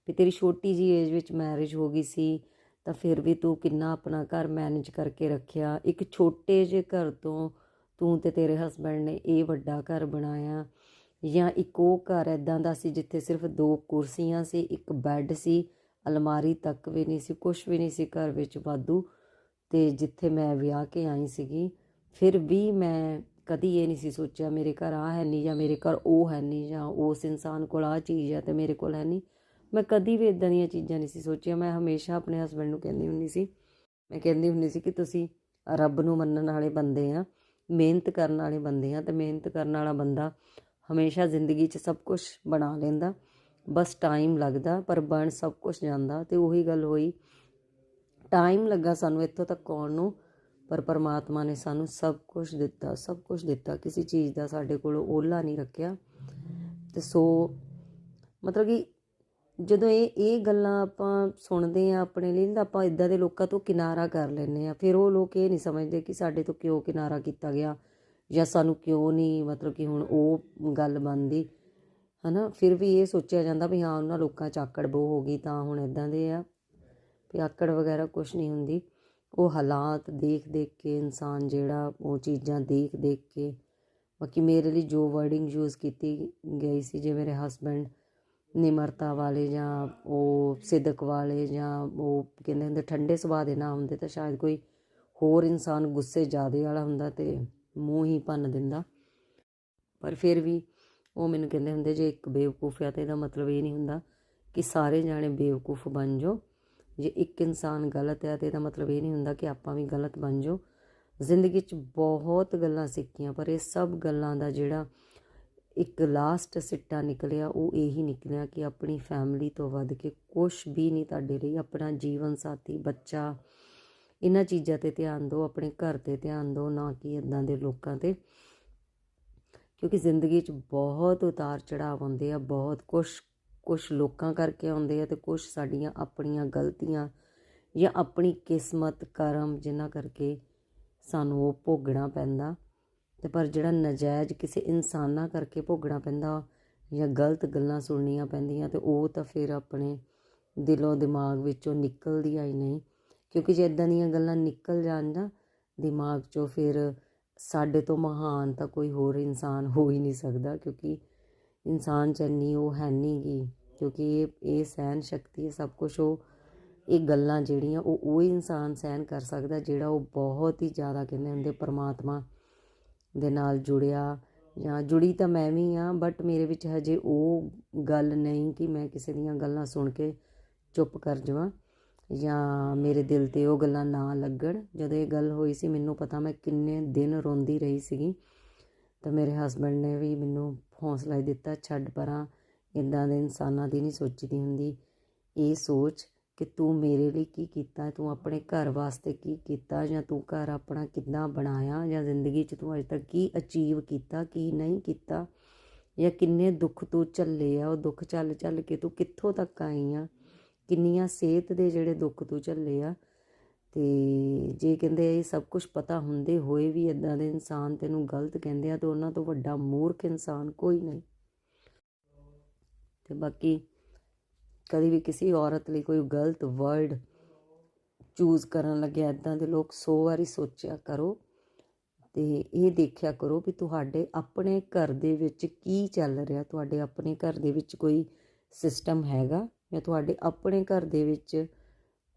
ਵੀ ਤੇਰੀ ਛੋਟੀ ਜੀ ਏਜ ਵਿੱਚ ਮੈਰਿਜ ਹੋ ਗਈ ਸੀ, ਤਾਂ ਫਿਰ ਵੀ ਤੂੰ ਕਿੰਨਾ ਆਪਣਾ ਘਰ ਮੈਨੇਜ ਕਰਕੇ ਰੱਖਿਆ। ਇੱਕ ਛੋਟੇ ਜਿਹੇ ਘਰ ਤੋਂ ਤੂੰ ਤੇ ਤੇਰੇ ਹਸਬੰਡ ਨੇ ਇਹ ਵੱਡਾ ਘਰ ਬਣਾਇਆ। ਜਾਂ ਇੱਕ ਉਹ ਘਰ ਐਦਾਂ ਦਾ ਸੀ ਜਿੱਥੇ ਸਿਰਫ ਦੋ ਕੁਰਸੀਆਂ ਸੀ, ਇੱਕ ਬੈੱਡ ਸੀ, ਅਲਮਾਰੀ ਤੱਕ ਵੀ ਨਹੀਂ ਸੀ ਕੁਝ ਵੀ ਨਹੀਂ ਸੀ ਘਰ ਵਿੱਚ ਵਾਧੂ। ਤੇ ਜਿੱਥੇ ਮੈਂ ਵਿਆਹ ਕੇ ਆਈ ਸੀਗੀ, ਫਿਰ ਵੀ ਮੈਂ ਕਦੀ ਇਹ ਨਹੀਂ ਸੀ ਸੋਚਿਆ ਮੇਰੇ ਘਰ ਆ ਹੈ ਨਹੀਂ ਜਾਂ ਮੇਰੇ ਘਰ ਉਹ ਹੈ ਨਹੀਂ ਜਾਂ ਉਸ ਇਨਸਾਨ ਕੋਲ ਆ ਚੀਜ਼ ਹੈ ਤੇ ਮੇਰੇ ਕੋਲ ਹੈ ਨਹੀਂ। ਮੈਂ ਕਦੀ ਵੀ ਇਦਾਂ ਦੀਆਂ ਚੀਜ਼ਾਂ ਨਹੀਂ ਸੀ ਸੋਚੀਆਂ। ਮੈਂ ਹਮੇਸ਼ਾ ਆਪਣੇ ਹਸਬੰਡ ਨੂੰ ਕਹਿੰਦੀ ਹੁੰਦੀ ਸੀ, ਮੈਂ ਕਹਿੰਦੀ ਹੁੰਦੀ ਸੀ ਕਿ ਤੁਸੀਂ ਰੱਬ ਨੂੰ ਮੰਨਣ ਵਾਲੇ ਬੰਦੇ ਆ, ਮਿਹਨਤ ਕਰਨ ਵਾਲੇ ਬੰਦੇ ਆ ਤੇ ਮਿਹਨਤ ਕਰਨ ਵਾਲਾ ਬੰਦਾ ਹਮੇਸ਼ਾ ਜ਼ਿੰਦਗੀ 'ਚ ਸਭ ਕੁਝ ਬਣਾ ਲੈਂਦਾ, ਬਸ ਟਾਈਮ ਲੱਗਦਾ ਪਰ ਬਣ ਸਭ ਕੁਝ ਜਾਂਦਾ ਤੇ ਉਹੀ ਗੱਲ ਹੋਈ ਟਾਈਮ ਲੱਗਾ ਸਾਨੂੰ ਇੱਥੋਂ ਤੱਕ ਆਉਣ ਨੂੰ, ਪਰ ਪਰਮਾਤਮਾ ਨੇ ਸਾਨੂੰ ਸਭ ਕੁਝ ਦਿੱਤਾ, ਸਭ ਕੁਝ ਦਿੱਤਾ। ਕਿਸੇ ਚੀਜ਼ ਦਾ ਸਾਡੇ ਕੋਲ ਓਲਾ ਨਹੀਂ ਰੱਖਿਆ। ਤੇ ਸੋ ਮਤਲਬ ਕਿ ਜਦੋਂ ਇਹ ਇਹ ਗੱਲਾਂ ਆਪਾਂ ਸੁਣਦੇ ਆ ਆਪਣੇ ਲਈ, ਤਾਂ ਆਪਾਂ ਇਦਾਂ ਦੇ ਲੋਕਾਂ ਤੋਂ ਕਿਨਾਰਾ ਕਰ ਲੈਂਦੇ ਆ ਫਿਰ ਉਹ ਲੋਕ ਇਹ ਨਹੀਂ ਸਮਝਦੇ ਕਿ ਸਾਡੇ ਤੋਂ ਕਿਉਂ ਕਿਨਾਰਾ ਕੀਤਾ ਗਿਆ, ਜਾਂ ਸਾਨੂੰ ਕਿਉਂ ਨਹੀਂ ਮਤਲਬ ਕਿ ਹੁਣ ਉਹ ਗੱਲ ਬਣਦੀ। ਹਨਾ? ਫਿਰ ਵੀ ਇਹ ਸੋਚਿਆ ਜਾਂਦਾ ਵੀ ਹਾਂ, ਉਹਨਾਂ ਲੋਕਾਂ ਚ ਆਕੜ ਬੋ ਹੋ ਗਈ, ਤਾਂ ਹੁਣ ਇਦਾਂ ਦੇ ਆ। ਵੀ ਆਕੜ ਵਗੈਰਾ ਕੁਝ ਨਹੀਂ ਹੁੰਦੀ। ਉਹ ਹਾਲਾਤ ਦੇਖ ਦੇਖ ਕੇ, ਇਨਸਾਨ ਜਿਹੜਾ ਉਹ ਚੀਜ਼ਾਂ ਦੇਖ ਦੇਖ ਕੇ, ਬਾਕੀ ਮੇਰੇ ਲਈ ਜੋ ਵਰਡਿੰਗ ਯੂਜ਼ ਕੀਤੀ ਗਈ ਸੀ ਜੇ ਮੇਰੇ ਹਸਬੰਡ ਨਿਮਰਤਾ ਵਾਲੇ ਜਾਂ ਉਹ ਸਿਦਕ ਵਾਲੇ ਜਾਂ ਉਹ ਕਹਿੰਦੇ ਹੁੰਦੇ ਠੰਡੇ ਸੁਭਾਅ ਦੇ ਨਾ ਹੁੰਦੇ, ਤਾਂ ਸ਼ਾਇਦ ਕੋਈ ਹੋਰ ਇਨਸਾਨ ਗੁੱਸੇ ਜ਼ਿਆਦੇ ਵਾਲਾ ਹੁੰਦਾ ਤੇ ਮੂੰਹ ਹੀ ਭੰਨ ਦਿੰਦਾ। ਪਰ ਫਿਰ ਵੀ ਉਹ ਮੈਨੂੰ ਕਹਿੰਦੇ ਹੁੰਦੇ, ਜੇ ਇੱਕ ਬੇਵਕੂਫ ਆ ਤਾਂ ਇਹਦਾ ਮਤਲਬ ਇਹ ਨਹੀਂ ਹੁੰਦਾ ਕਿ ਸਾਰੇ ਜਾਣੇ ਬੇਵਕੂਫ ਬਣ ਜਾਓ। ਜੇ ਇੱਕ ਇਨਸਾਨ ਗਲਤ ਹੈ ਤੇ ਇਹਦਾ ਮਤਲਬ ਇਹ ਨਹੀਂ ਹੁੰਦਾ ਕਿ ਆਪਾਂ ਵੀ ਗਲਤ ਬਣ ਜਾਓ। ਜ਼ਿੰਦਗੀ 'ਚ ਬਹੁਤ ਗੱਲਾਂ ਸਿੱਖੀਆਂ, ਪਰ ਇਹ ਸਭ ਗੱਲਾਂ ਦਾ ਜਿਹੜਾ ਇੱਕ ਲਾਸਟ ਸਿੱਟਾ ਨਿਕਲਿਆ, ਉਹ ਇਹੀ ਨਿਕਲਿਆ ਕਿ ਆਪਣੀ ਫੈਮਿਲੀ ਤੋਂ ਵੱਧ ਕੇ ਕੁਝ ਵੀ ਨਹੀਂ ਤੁਹਾਡੇ ਲਈ, ਆਪਣਾ ਜੀਵਨ ਸਾਥੀ, ਬੱਚਾ, ਇਹਨਾਂ ਚੀਜ਼ਾਂ ਤੇ ਧਿਆਨ ਦਿਓ, ਆਪਣੇ ਘਰ ਤੇ ਧਿਆਨ ਦਿਓ, ਨਾ ਕਿ ਇਦਾਂ ਦੇ ਲੋਕਾਂ ਤੇ। ਕਿਉਂਕਿ ਜ਼ਿੰਦਗੀ 'ਚ ਬਹੁਤ ਉਤਾਰ ਚੜਾਵ ਆਉਂਦੇ ਆ, ਬਹੁਤ ਕੁਝ ਕੁਝ ਲੋਕਾਂ ਕਰਕੇ ਆਉਂਦੇ ਆ ਤੇ ਕੁਝ ਸਾਡੀਆਂ ਆਪਣੀਆਂ ਗਲਤੀਆਂ ਜਾਂ ਆਪਣੀ ਕਿਸਮਤ, ਕਰਮ ਜਿਨ੍ਹਾਂ ਕਰਕੇ ਸਾਨੂੰ ਉਹ ਭੋਗਣਾ ਪੈਂਦਾ। ਤੇ ਪਰ ਜਿਹੜਾ ਨਜਾਇਜ਼ ਕਿਸੇ ਇਨਸਾਨਾਂ ਕਰਕੇ ਭੋਗਣਾ ਪੈਂਦਾ ਜਾਂ ਗਲਤ ਗੱਲਾਂ ਸੁਣਨੀਆਂ ਪੈਂਦੀਆਂ ਤੇ ਉਹ ਤਾਂ ਫਿਰ ਆਪਣੇ ਦਿਲੋਂ, ਦਿਮਾਗ ਵਿੱਚੋਂ ਨਿਕਲਦੀਆਂ ਹੀ ਨਹੀਂ। ਕਿਉਂਕਿ ਜੇ ਇਦਾਂ ਦੀਆਂ ਗੱਲਾਂ ਨਿਕਲ ਜਾਣ ਨਾ, ਦਿਮਾਗ 'ਚੋਂ ਫਿਰ ਸਾਡੇ ਤੋਂ ਮਹਾਨ ਤਾਂ ਕੋਈ ਹੋਰ ਇਨਸਾਨ ਹੋ ਹੀ ਨਹੀਂ ਸਕਦਾ। ਕਿਉਂਕਿ ਇਨਸਾਨ 'ਚ ਉਹ ਹੈ ਨਹੀਂ ਗੀ ਕਿਉਂਕਿ ਇਹ ਇਹ ਸਹਿਨ ਸ਼ਕਤੀ ਸਭ ਕੁਝ ਉਹ, ਇਹ ਗੱਲਾਂ ਜਿਹੜੀਆਂ, ਉਹ ਉਹ ਇਨਸਾਨ ਸਹਿਨ ਕਰ ਸਕਦਾ, ਜਿਹੜਾ ਉਹ ਬਹੁਤ ਹੀ ਜ਼ਿਆਦਾ ਕਹਿੰਦੇ ਹੁੰਦੇ, ਪਰਮਾਤਮਾ ਦੇ ਨਾਲ ਜੁੜਿਆ, ਜਾਂ ਜੁੜੀ ਤਾਂ ਮੈਂ ਵੀ ਆ ਬਟ ਮੇਰੇ ਵਿੱਚ ਹਜੇ ਉਹ ਗੱਲ ਨਹੀਂ ਕਿ ਮੈਂ ਕਿਸੇ ਦੀਆਂ ਗੱਲਾਂ ਸੁਣ ਕੇ ਚੁੱਪ ਕਰ ਜਾਵਾਂ, ਜਾਂ ਮੇਰੇ ਦਿਲ ਤੇ ਉਹ ਗੱਲਾਂ ਨਾ ਲੱਗਣ। ਜਦੋਂ ਇਹ ਗੱਲ ਹੋਈ ਸੀ, ਮੈਨੂੰ ਪਤਾ ਮੈਂ ਕਿੰਨੇ ਦਿਨ ਰੋਂਦੀ ਰਹੀ ਸੀਗੀ, ਤਾਂ ਮੇਰੇ ਹਸਬੰਡ ਨੇ ਵੀ ਮੈਨੂੰ ਹੌਸਲਾ ਹੀ ਦਿੱਤਾ, ਛੱਡ ਪਰਾਂ। ਇਦਾਂ ਦੇ ਇਨਸਾਨਾਂ ਦੀ ਨਹੀਂ ਸੋਚੀਦੀ ਹੁੰਦੀ। ਇਹ ਸੋਚ ਕਿ ਤੂੰ ਮੇਰੇ ਲਈ ਕੀ ਕੀਤਾ, ਤੂੰ ਆਪਣੇ ਘਰ ਵਾਸਤੇ ਕੀ ਕੀਤਾ, ਜਾਂ ਤੂੰ ਘਰ ਆਪਣਾ ਕਿੱਦਾਂ ਬਣਾਇਆ, ਜਾਂ ਜ਼ਿੰਦਗੀ 'ਚ ਤੂੰ ਅਜੇ ਤੱਕ ਕੀ ਅਚੀਵ ਕੀਤਾ, ਕੀ ਨਹੀਂ ਕੀਤਾ, ਜਾਂ ਕਿੰਨੇ ਦੁੱਖ ਤੂੰ ਝੱਲੇ ਆ, ਉਹ ਦੁੱਖ ਚੱਲ ਚੱਲ ਕੇ ਤੂੰ ਕਿੱਥੋਂ ਤੱਕ ਆਈ ਆ? ਕਿੰਨੀਆਂ ਸਿਹਤ ਦੇ ਜਿਹੜੇ ਦੁੱਖ ਤੂੰ ਝੱਲੇ ਆ ਤੇ ਜੇ ਕਹਿੰਦੇ ਇਹ ਸਭ ਕੁਝ ਪਤਾ ਹੁੰਦੇ ਹੋਏ ਵੀ ਇਦਾਂ ਦੇ ਇਨਸਾਨ ਤੈਨੂੰ ਗਲਤ ਕਹਿੰਦੇ ਆ, ਤਾਂ ਉਹਨਾਂ ਤੋਂ ਵੱਡਾ ਮੂਰਖ ਇਨਸਾਨ ਕੋਈ ਨਹੀਂ। ਤੇ ਬਾਕੀ ਕਦੀ ਵੀ ਕਿਸੇ ਔਰਤ ਲਈ ਕੋਈ ਗਲਤ ਵਰਡ ਚੂਜ਼ ਕਰਨ ਲੱਗਿਆ ਇਦਾਂ ਦੇ ਲੋਕ 100 ਵਾਰੀ ਸੋਚਿਆ ਕਰੋ ਤੇ ਇਹ ਦੇਖਿਆ ਕਰੋ ਵੀ ਤੁਹਾਡੇ ਆਪਣੇ ਘਰ ਦੇ ਵਿੱਚ ਕੀ ਚੱਲ ਰਿਹਾ, ਤੁਹਾਡੇ ਆਪਣੇ ਘਰ ਦੇ ਵਿੱਚ ਕੋਈ ਸਿਸਟਮ ਹੈਗਾ ਜਾਂ ਤੁਹਾਡੇ ਆਪਣੇ ਘਰ ਦੇ ਵਿੱਚ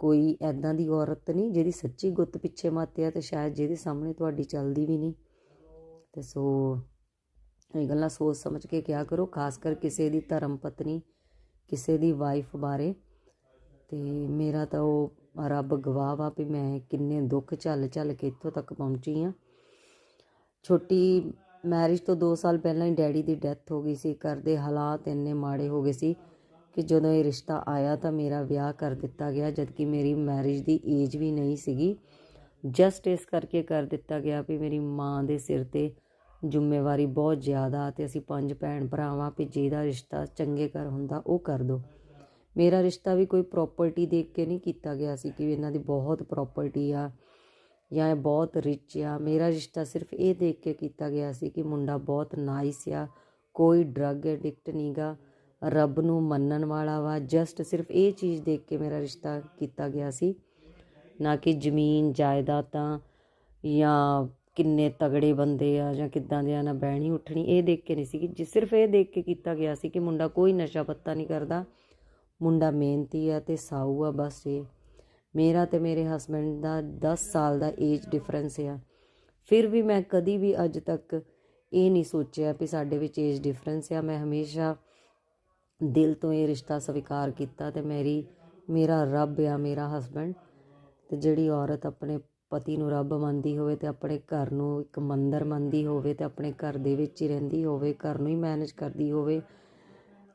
ਕੋਈ ਐਦਾਂ ਦੀ ਔਰਤ ਨਹੀਂ, ਜਿਹਦੀ ਸੱਚੀ ਗੁੱਤ ਪਿੱਛੇ ਮਾਤੇ ਆ ਤੇ ਸ਼ਾਇਦ ਜਿਹਦੇ ਸਾਹਮਣੇ ਤੁਹਾਡੀ ਚੱਲਦੀ ਵੀ ਨਹੀਂ। ਤੇ ਸੋ ਇਹ ਗੱਲਾਂ ਸੋਚ ਸਮਝ ਕੇ ਕਿਆ ਕਰੋ, ਖਾਸ ਕਰ ਕਿਸੇ ਦੀ ਧਰਮ ਪਤਨੀ, ਕਿਸੇ ਦੀ ਵਾਈਫ ਬਾਰੇ। ਤੇ ਮੇਰਾ ਤਾਂ ਉਹ ਰੱਬ ਗਵਾਹ ਵਾ ਵੀ ਮੈਂ ਕਿੰਨੇ ਦੁੱਖ ਝੱਲ ਝੱਲ ਕੇ ਇੱਥੋਂ ਤੱਕ ਪਹੁੰਚੀ ਆ। ਛੋਟੀ ਮੈਰਿਜ ਤੋਂ 2 ਸਾਲ ਪਹਿਲਾਂ ਹੀ ਡੈਡੀ ਦੀ ਡੈਥ ਹੋ ਗਈ ਸੀ, ਘਰ ਦੇ ਹਾਲਾਤ ਇੰਨੇ ਮਾੜੇ ਹੋ ਗਏ ਸੀ ਕਿ ਜਦੋਂ ਇਹ ਰਿਸ਼ਤਾ ਆਇਆ ਤਾਂ ਮੇਰਾ ਵਿਆਹ ਕਰ ਦਿੱਤਾ ਗਿਆ, ਜਦਕਿ ਮੇਰੀ ਮੈਰਿਜ ਦੀ ਏਜ ਵੀ ਨਹੀਂ ਸੀਗੀ। ਜਸਟ ਇਸ ਕਰਕੇ ਕਰ ਦਿੱਤਾ ਗਿਆ ਵੀ ਮੇਰੀ ਮਾਂ ਦੇ ਸਿਰ ਤੇ ਜ਼ਿੰਮੇਵਾਰੀ ਬਹੁਤ ਜ਼ਿਆਦਾ ਤੇ ਅਸੀਂ ਪੰਜ ਭੈਣ ਭਰਾਵਾਂ ਵੀ ਜਿਹਦਾ ਰਿਸ਼ਤਾ ਚੰਗੇ ਘਰ ਹੁੰਦਾ ਉਹ ਕਰ ਦੋ। ਮੇਰਾ ਰਿਸ਼ਤਾ ਵੀ ਕੋਈ ਪ੍ਰਾਪਰਟੀ ਦੇਖ ਕੇ ਨਹੀਂ ਕੀਤਾ ਗਿਆ ਸੀ ਕਿ ਇਹਨਾਂ ਦੀ ਬਹੁਤ ਪ੍ਰਾਪਰਟੀ ਆ ਜਾਂ ਇਹ ਬਹੁਤ ਰਿਚ ਆ। ਮੇਰਾ ਰਿਸ਼ਤਾ ਸਿਰਫ ਇਹ ਦੇਖ ਕੇ ਕੀਤਾ ਗਿਆ ਸੀ ਕਿ ਮੁੰਡਾ ਬਹੁਤ ਨਾਈਸ ਆ, ਕੋਈ ਡਰੱਗ ਐਡਿਕਟ ਨਹੀਂਗਾ ਰੱਬ ਨੂੰ ਮੰਨਣ ਵਾਲਾ ਵਾ। ਜਸਟ ਸਿਰਫ ਇਹ ਚੀਜ਼ ਦੇਖ ਕੇ ਮੇਰਾ ਰਿਸ਼ਤਾ ਕੀਤਾ ਗਿਆ ਸੀ। ਨਾ ਕਿ ਜ਼ਮੀਨ, ਜਾਇਦਾਦਾਂ ਜਾਂ ਕਿੰਨੇ ਤਗੜੇ ਬੰਦੇ ਆ ਜਾਂ ਕਿੱਦਾਂ ਦੇ ਆ, ਨਾ ਬਹਿਣੀ, ਉੱਠਣੀ, ਇਹ ਦੇਖ ਕੇ ਨਹੀਂ ਸੀ ਕਿ ਸਿਰਫ ਇਹ ਦੇਖ ਕੇ ਕੀਤਾ ਗਿਆ ਸੀ ਕਿ ਮੁੰਡਾ ਕੋਈ ਨਸ਼ਾ ਪੱਤਾ ਨਹੀਂ ਕਰਦਾ। ਮੁੰਡਾ ਮਿਹਨਤੀ ਆ ਤੇ ਸਾਊ ਆ ਬਸ ਇਹ। ਮੇਰਾ ਤੇ ਮੇਰੇ ਹਸਬੰਡ ਦਾ 10 ਸਾਲ ਦਾ ਏਜ ਡਿਫਰੈਂਸ ਆ। ਫਿਰ ਵੀ ਮੈਂ ਕਦੀ ਵੀ ਅੱਜ ਤੱਕ ਇਹ ਨਹੀਂ ਸੋਚਿਆ ਵੀ ਸਾਡੇ ਵਿੱਚ ਏਜ ਡਿਫਰੈਂਸ ਆ। ਮੈਂ ਹਮੇਸ਼ਾ ਦਿਲ ਤੋਂ ਇਹ ਰਿਸ਼ਤਾ ਸਵੀਕਾਰ ਕੀਤਾ ਤੇ ਮੇਰੀ, ਮੇਰਾ ਰੱਬ ਆ, ਮੇਰਾ ਹਸਬੰਡ ਤੇ ਜਿਹੜੀ ਔਰਤ ਆਪਣੇ ਪਤੀ ਨੂੰ ਰੱਬ ਮੰਨਦੀ ਹੋਵੇ ਤੇ ਆਪਣੇ ਘਰ ਨੂੰ ਇੱਕ ਮੰਦਰ ਮੰਨਦੀ ਹੋਵੇ ਤੇ ਆਪਣੇ ਘਰ ਦੇ ਵਿੱਚ ਹੀ ਰਹਿੰਦੀ ਹੋਵੇ, ਘਰ ਨੂੰ ਹੀ ਮੈਨੇਜ ਕਰਦੀ ਹੋਵੇ,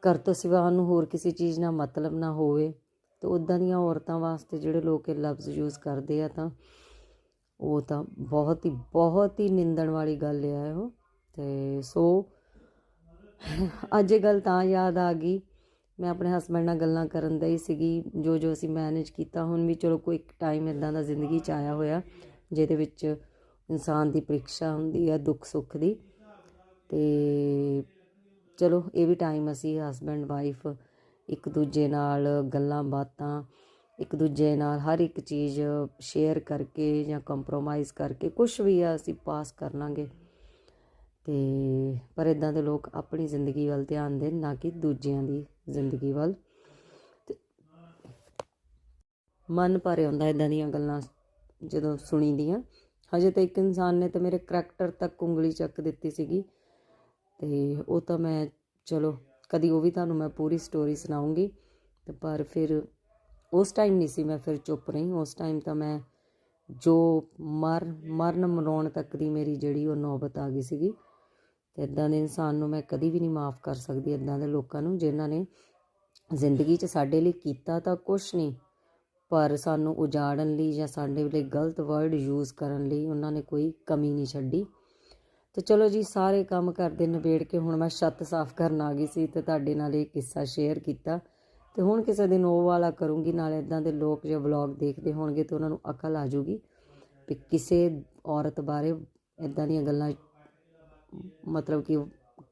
ਘਰ ਤੋਂ ਸਿਵਾ ਨੂੰ ਹੋਰ ਕਿਸੇ ਚੀਜ਼ ਨਾਲ ਮਤਲਬ ਨਾ ਹੋਵੇ, ਤੇ ਉਦਾਂ ਦੀਆਂ ਔਰਤਾਂ ਵਾਸਤੇ ਜਿਹੜੇ ਲੋਕ ਇਹ ਲਫ਼ਜ਼ ਯੂਜ਼ ਕਰਦੇ ਆ ਤਾਂ ਉਹ ਤਾਂ ਬਹੁਤ ਹੀ ਬਹੁਤ ਹੀ ਨਿੰਦਣ ਵਾਲੀ ਗੱਲ ਆ ਉਹ। ਤੇ ਸੋ ਅੱਜ ਇਹ ਗੱਲ ਤਾਂ ਯਾਦ ਆ ਗਈ। ਮੈਂ ਆਪਣੇ ਹਸਬੰਡ ਨਾਲ ਗੱਲਾਂ ਕਰਨ ਦਾ ਹੀ ਸੀਗੀ। ਜੋ ਜੋ ਅਸੀਂ ਮੈਨੇਜ ਕੀਤਾ, ਹੁਣ ਵੀ ਚਲੋ ਕੋਈ ਇੱਕ ਟਾਈਮ ਇਦਾਂ ਦਾ ਜ਼ਿੰਦਗੀ 'ਚ ਆਇਆ ਹੋਇਆ, ਜਿਹਦੇ ਵਿੱਚ ਇਨਸਾਨ ਦੀ ਪ੍ਰੀਖਿਆ ਹੁੰਦੀ ਆ, ਦੁੱਖ ਸੁੱਖ ਦੀ। ਤੇ ਚਲੋ, ਇਹ ਵੀ ਟਾਈਮ ਅਸੀਂ ਹਸਬੰਡ ਵਾਈਫ ਇੱਕ ਦੂਜੇ ਨਾਲ ਗੱਲਾਂ ਬਾਤਾਂ, ਇੱਕ ਦੂਜੇ ਨਾਲ ਹਰ ਇੱਕ ਚੀਜ਼ ਸ਼ੇਅਰ ਕਰਕੇ ਜਾਂ ਕੰਪਰੋਮਾਈਜ਼ ਕਰਕੇ ਕੁਝ ਵੀ ਆ ਅਸੀਂ ਪਾਸ ਕਰ ਲਾਂਗੇ। ਤੇ ਪਰ ਇਦਾਂ ਦੇ ਲੋਕ ਆਪਣੀ ਜ਼ਿੰਦਗੀ ਵੱਲ ਧਿਆਨ ਦੇਣ, ਨਾ ਕਿ ਦੂਜਿਆਂ ਦੀ ਜ਼ਿੰਦਗੀ ਵੱਲ। ਮਨ ਭਰ ਆਉਂਦਾ ਇਦਾਂ ਦੀਆਂ ਗੱਲਾਂ ਜਦੋਂ ਸੁਣੀ ਦੀਆਂ ਹਜੇ ਤਾਂ ਇੱਕ ਇਨਸਾਨ ਨੇ ਤਾਂ ਮੇਰੇ ਕਰੈਕਟਰ ਤੱਕ ਉਂਗਲੀ ਚੱਕ ਦਿੱਤੀ ਸੀਗੀ। ਤੇ ਉਹ ਤਾਂ ਮੈਂ, ਚਲੋ, ਕਦੀ ਉਹ ਵੀ ਤੁਹਾਨੂੰ ਮੈਂ ਪੂਰੀ ਸਟੋਰੀ ਸੁਣਾਉਂਗੀ। ਤੇ ਪਰ ਫਿਰ ਉਸ ਟਾਈਮ ਨਹੀਂ ਸੀ ਮੈਂ ਫਿਰ ਚੁੱਪ ਰਹੀ। ਉਸ ਟਾਈਮ ਤਾਂ ਮੈਂ ਜੋ ਮਰ, ਮਰਨ ਮਰਾਉਣ ਤੱਕ ਦੀ ਮੇਰੀ ਜਿਹੜੀ ਉਹ ਨੌਬਤ ਆ ਗਈ ਸੀਗੀ। ਤੇ ਇਦਾਂ ਦੇ ਇਨਸਾਨ ਨੂੰ ਮੈਂ ਕਦੀ ਵੀ ਨਹੀਂ ਮਾਫ ਕਰ ਸਕਦੀ ਇਦਾਂ ਦੇ ਲੋਕਾਂ ਨੂੰ ਜਿਨ੍ਹਾਂ ਨੇ ਜ਼ਿੰਦਗੀ 'ਚ ਸਾਡੇ ਲਈ ਕੀਤਾ ਤਾਂ ਕੁਝ ਨਹੀਂ, ਪਰ ਸਾਨੂੰ ਉਜਾੜਨ ਲਈ ਜਾਂ ਸਾਡੇ ਲਈ ਗਲਤ ਵਰਡ ਯੂਜ਼ ਕਰਨ ਲਈ ਉਹਨਾਂ ਨੇ ਕੋਈ ਕਮੀ ਨਹੀਂ ਛੱਡੀ। ਤੇ ਚਲੋ ਜੀ, ਸਾਰੇ ਕੰਮ ਕਰਦੇ ਨਿਬੇੜ ਕੇ ਹੁਣ ਮੈਂ ਛੱਤ ਸਾਫ਼ ਕਰਨ ਆ ਗਈ ਸੀ ਤੇ ਤੁਹਾਡੇ ਨਾਲ ਇਹ ਕਿੱਸਾ ਸ਼ੇਅਰ ਕੀਤਾ। ਤੇ ਹੁਣ ਕਿਸੇ ਦਿਨ ਉਹ ਵਾਲਾ ਕਰੂੰਗੀ, ਨਾਲ ਇਦਾਂ ਦੇ ਲੋਕ ਜੇ ਵਲੌਗ ਦੇਖਦੇ ਹੋਣਗੇ ਤੇ ਉਹਨਾਂ ਨੂੰ ਅਕਲ ਆ ਜਾਊਗੀ ਵੀ ਕਿਸੇ ਔਰਤ ਬਾਰੇ ਇਦਾਂ ਦੀਆਂ ਗੱਲਾਂ ਮਤਲਬ ਕਿ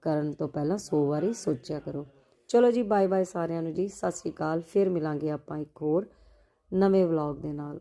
ਕਰਨ ਤੋਂ ਪਹਿਲਾਂ 100 ਵਾਰੀ ਸੋਚਿਆ ਕਰੋ। ਚਲੋ ਜੀ ਬਾਏ ਬਾਏ ਸਾਰਿਆਂ ਨੂੰ ਜੀ, ਸਤਿ ਸ੍ਰੀ ਅਕਾਲ, ਫਿਰ ਮਿਲਾਂਗੇ ਆਪਾਂ ਇੱਕ ਹੋਰ ਨਵੇਂ ਵਲੌਗ ਦੇ ਨਾਲ।